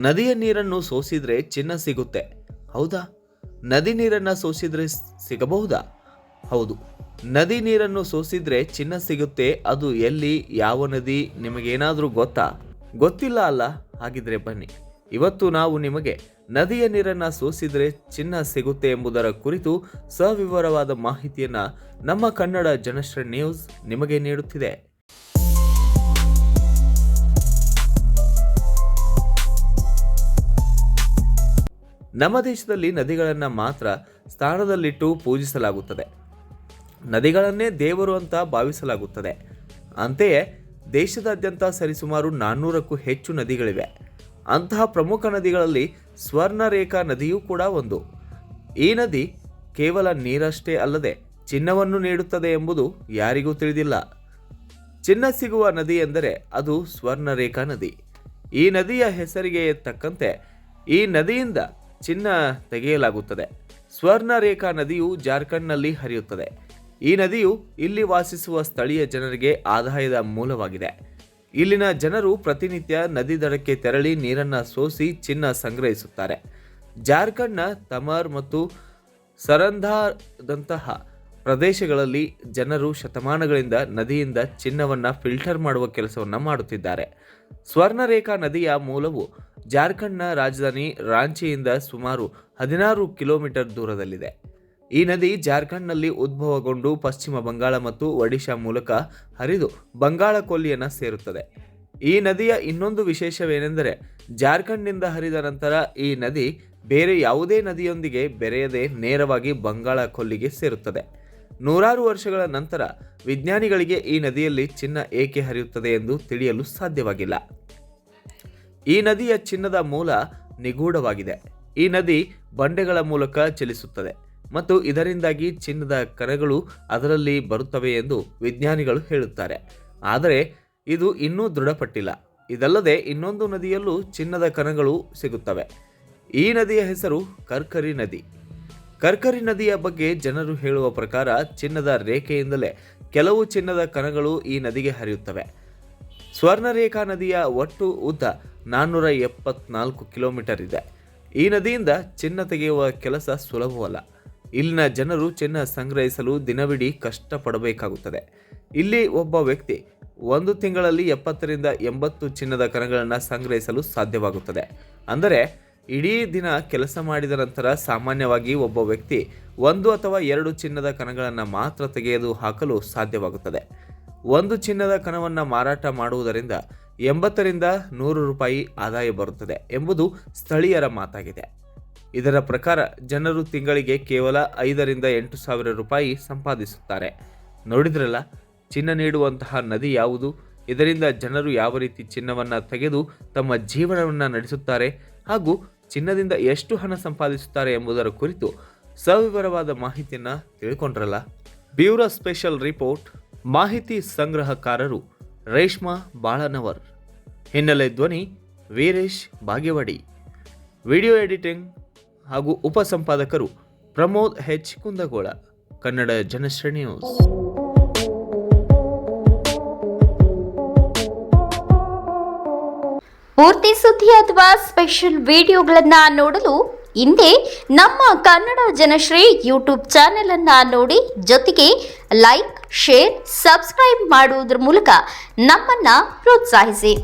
ನದಿಯ ನೀರನ್ನು ಸೋಸಿದ್ರೆ ಚಿನ್ನ ಸಿಗುತ್ತೆ. ಹೌದಾ? ನದಿ ನೀರನ್ನು ಸೋಸಿದ್ರೆ ಸಿಗಬಹುದಾ? ಹೌದು. ನದಿ ನೀರನ್ನು ಸೋಸಿದ್ರೆ ಚಿನ್ನ ಸಿಗುತ್ತೆ. ಅದು ಎಲ್ಲಿ, ಯಾವ ನದಿ, ನಿಮಗೇನಾದರೂ ಗೊತ್ತಾ? ಗೊತ್ತಿಲ್ಲ ಅಲ್ಲ? ಹಾಗಿದ್ರೆ ಬನ್ನಿ. ಇವತ್ತು ನಾವು ನಿಮಗೆ ನದಿಯ ನೀರನ್ನು ಸೋಸಿದ್ರೆ ಚಿನ್ನ ಸಿಗುತ್ತೆ ಎಂಬುದರ ಕುರಿತು ಸವಿವರವಾದ ಮಾಹಿತಿಯನ್ನು ನಮ್ಮ ಕನ್ನಡ ಜನಶ್ರೀ ನ್ಯೂಸ್ ನಿಮಗೆ ನೀಡುತ್ತಿದೆ. ನಮ್ಮ ದೇಶದಲ್ಲಿ ನದಿಗಳನ್ನು ಮಾತ್ರ ಸ್ಥಾನದಲ್ಲಿಟ್ಟು ಪೂಜಿಸಲಾಗುತ್ತದೆ. ನದಿಗಳನ್ನೇ ದೇವರು ಅಂತ ಭಾವಿಸಲಾಗುತ್ತದೆ. ಅಂತೆಯೇ ದೇಶದಾದ್ಯಂತ ಸರಿಸುಮಾರು ನಾನ್ನೂರಕ್ಕೂ ಹೆಚ್ಚು ನದಿಗಳಿವೆ. ಅಂತಹ ಪ್ರಮುಖ ನದಿಗಳಲ್ಲಿ ಸ್ವರ್ಣರೇಖಾ ನದಿಯೂ ಕೂಡ ಒಂದು. ಈ ನದಿ ಕೇವಲ ನೀರಷ್ಟೇ ಅಲ್ಲದೆ ಚಿನ್ನವನ್ನು ನೀಡುತ್ತದೆ ಎಂಬುದು ಯಾರಿಗೂ ತಿಳಿದಿಲ್ಲ. ಚಿನ್ನ ಸಿಗುವ ನದಿ ಎಂದರೆ ಅದು ಸ್ವರ್ಣರೇಖಾ ನದಿ. ಈ ನದಿಯ ಹೆಸರಿಗೆ ತಕ್ಕಂತೆ ಈ ನದಿಯಿಂದ ಚಿನ್ನ ತೆಗೆಯಲಾಗುತ್ತದೆ. ಸ್ವರ್ಣರೇಖಾ ನದಿಯು ಜಾರ್ಖಂಡ್ನಲ್ಲಿ ಹರಿಯುತ್ತದೆ. ಈ ನದಿಯು ಇಲ್ಲಿ ವಾಸಿಸುವ ಸ್ಥಳೀಯ ಜನರಿಗೆ ಆದಾಯದ ಮೂಲವಾಗಿದೆ. ಇಲ್ಲಿನ ಜನರು ಪ್ರತಿನಿತ್ಯ ನದಿ ದಡಕ್ಕೆ ತೆರಳಿ ನೀರನ್ನು ಸೋಸಿ ಚಿನ್ನ ಸಂಗ್ರಹಿಸುತ್ತಾರೆ. ಜಾರ್ಖಂಡ್ನ ತಮರ್ ಮತ್ತು ಸರಂಧಾದಂತಹ ಪ್ರದೇಶಗಳಲ್ಲಿ ಜನರು ಶತಮಾನಗಳಿಂದ ನದಿಯಿಂದ ಚಿನ್ನವನ್ನ ಫಿಲ್ಟರ್ ಮಾಡುವ ಕೆಲಸವನ್ನ ಮಾಡುತ್ತಿದ್ದಾರೆ. ಸ್ವರ್ಣರೇಖಾ ನದಿಯ ಮೂಲವು ಜಾರ್ಖಂಡ್ನ ರಾಜಧಾನಿ ರಾಂಚಿಯಿಂದ ಸುಮಾರು ಹದಿನಾರು ಕಿಲೋಮೀಟರ್ ದೂರದಲ್ಲಿದೆ. ಈ ನದಿ ಜಾರ್ಖಂಡ್ನಲ್ಲಿ ಉದ್ಭವಗೊಂಡು ಪಶ್ಚಿಮ ಬಂಗಾಳ ಮತ್ತು ಒಡಿಶಾ ಮೂಲಕ ಹರಿದು ಬಂಗಾಳ ಕೊಲ್ಲಿಯನ್ನು ಸೇರುತ್ತದೆ. ಈ ನದಿಯ ಇನ್ನೊಂದು ವಿಶೇಷವೇನೆಂದರೆ, ಜಾರ್ಖಂಡ್ನಿಂದ ಹರಿದ ನಂತರ ಈ ನದಿ ಬೇರೆ ಯಾವುದೇ ನದಿಯೊಂದಿಗೆ ಬೆರೆಯದೆ ನೇರವಾಗಿ ಬಂಗಾಳ ಕೊಲ್ಲಿಗೆ ಸೇರುತ್ತದೆ. ನೂರಾರು ವರ್ಷಗಳ ನಂತರ ವಿಜ್ಞಾನಿಗಳಿಗೆ ಈ ನದಿಯಲ್ಲಿ ಚಿನ್ನ ಏಕೆ ಹರಿಯುತ್ತದೆ ಎಂದು ತಿಳಿಯಲು ಸಾಧ್ಯವಾಗಿಲ್ಲ. ಈ ನದಿಯ ಚಿನ್ನದ ಮೂಲ ನಿಗೂಢವಾಗಿದೆ. ಈ ನದಿ ಬಂಡೆಗಳ ಮೂಲಕ ಚಲಿಸುತ್ತದೆ ಮತ್ತು ಇದರಿಂದಾಗಿ ಚಿನ್ನದ ಕಣಗಳು ಅದರಲ್ಲಿ ಬರುತ್ತವೆ ಎಂದು ವಿಜ್ಞಾನಿಗಳು ಹೇಳುತ್ತಾರೆ. ಆದರೆ ಇದು ಇನ್ನೂ ದೃಢಪಟ್ಟಿಲ್ಲ. ಇದಲ್ಲದೆ ಇನ್ನೊಂದು ನದಿಯಲ್ಲೂ ಚಿನ್ನದ ಕಣಗಳು ಸಿಗುತ್ತವೆ. ಈ ನದಿಯ ಹೆಸರು ಕರ್ಕರಿ ನದಿ. ಕರ್ಕರಿ ನದಿಯ ಬಗ್ಗೆ ಜನರು ಹೇಳುವ ಪ್ರಕಾರ ಚಿನ್ನದ ರೇಖೆಯಿಂದಲೇ ಕೆಲವು ಚಿನ್ನದ ಕಣಗಳು ಈ ನದಿಗೆ ಹರಿಯುತ್ತವೆ. ಸ್ವರ್ಣರೇಖಾ ನದಿಯ ಒಟ್ಟು ಉದ್ದ ನಾನ್ನೂರ ಎಪ್ಪತ್ನಾಲ್ಕು ಕಿಲೋಮೀಟರ್ ಇದೆ. ಈ ನದಿಯಿಂದ ಚಿನ್ನ ತೆಗೆಯುವ ಕೆಲಸ ಸುಲಭವಲ್ಲ. ಇಲ್ಲಿನ ಜನರು ಚಿನ್ನ ಸಂಗ್ರಹಿಸಲು ದಿನವಿಡೀ ಕಷ್ಟಪಡಬೇಕಾಗುತ್ತದೆ. ಇಲ್ಲಿ ಒಬ್ಬ ವ್ಯಕ್ತಿ ಒಂದು ತಿಂಗಳಲ್ಲಿ ಎಪ್ಪತ್ತರಿಂದ ಎಂಬತ್ತು ಚಿನ್ನದ ಕಣಗಳನ್ನು ಸಂಗ್ರಹಿಸಲು ಸಾಧ್ಯವಾಗುತ್ತದೆ. ಅಂದರೆ, ಇಡೀ ದಿನ ಕೆಲಸ ಮಾಡಿದ ನಂತರ ಸಾಮಾನ್ಯವಾಗಿ ಒಬ್ಬ ವ್ಯಕ್ತಿ ಒಂದು ಅಥವಾ ಎರಡು ಚಿನ್ನದ ಕಣಗಳನ್ನು ಮಾತ್ರ ತೆಗೆದು ಹಾಕಲು ಸಾಧ್ಯವಾಗುತ್ತದೆ. ಒಂದು ಚಿನ್ನದ ಕಣವನ್ನು ಮಾರಾಟ ಮಾಡುವುದರಿಂದ ಎಂಬತ್ತರಿಂದ ನೂರು ರೂಪಾಯಿ ಆದಾಯ ಬರುತ್ತದೆ ಎಂಬುದು ಸ್ಥಳೀಯರ ಮಾತಾಗಿದೆ. ಇದರ ಪ್ರಕಾರ ಜನರು ತಿಂಗಳಿಗೆ ಕೇವಲ ಐದರಿಂದ ಎಂಟು ಸಾವಿರ ರೂಪಾಯಿ ಸಂಪಾದಿಸುತ್ತಾರೆ. ನೋಡಿದ್ರಲ್ಲ, ಚಿನ್ನ ನೀಡುವಂತಹ ನದಿ ಯಾವುದು? ಇದರಿಂದ ಜನರು ಯಾವ ರೀತಿ ಚಿನ್ನವನ್ನು ತೆಗೆದು ತಮ್ಮ ಜೀವನವನ್ನು ನಡೆಸುತ್ತಾರೆ ಹಾಗೂ ಚಿನ್ನದಿಂದ ಎಷ್ಟು ಹಣ ಸಂಪಾದಿಸುತ್ತಾರೆ ಎಂಬುದರ ಕುರಿತು ಸವಿವರವಾದ ಮಾಹಿತಿಯನ್ನು ತಿಳ್ಕೊಂಡ್ರಲ್ಲ? ಬ್ಯೂರೋ ಸ್ಪೆಷಲ್ ರಿಪೋರ್ಟ್, ಮಾಹಿತಿ ಸಂಗ್ರಹಕಾರರು ರೇಷ್ಮಾ ಬಾಳನವರ್. ಹಿನ್ನೆಲೆ ಧ್ವನಿ ವೀರೇಶ್ ಬಾಗೇವಾಡಿ. ವಿಡಿಯೋ ಎಡಿಟಿಂಗ್ ಹಾಗೂ ಉಪಸಂಪಾದಕರು ಪ್ರಮೋದ್ ಹೆಚ್ ಕುಂದಗೋಳ, ಕನ್ನಡ ಜನಶ್ರೀ ನ್ಯೂಸ್. ಪೂರ್ತಿ ಸುದ್ದಿ ಅಥವಾ ಸ್ಪೆಷಲ್ ವಿಡಿಯೋಗಳನ್ನ ನೋಡಲು ಹಿಂದೆ ನಮ್ಮ ಕನ್ನಡ ಜನಶ್ರೀ ಯೂಟ್ಯೂಬ್ ಚಾನೆಲ್ ಅನ್ನ ನೋಡಿ, ಜೊತೆಗೆ ಲೈಕ್, ಶೇರ್, ಸಬ್ಸ್ಕ್ರೈಬ್ ಮಾಡುವುದರ ಮೂಲಕ ನಮ್ಮನ್ನ ಪ್ರೋತ್ಸಾಹಿಸಿ.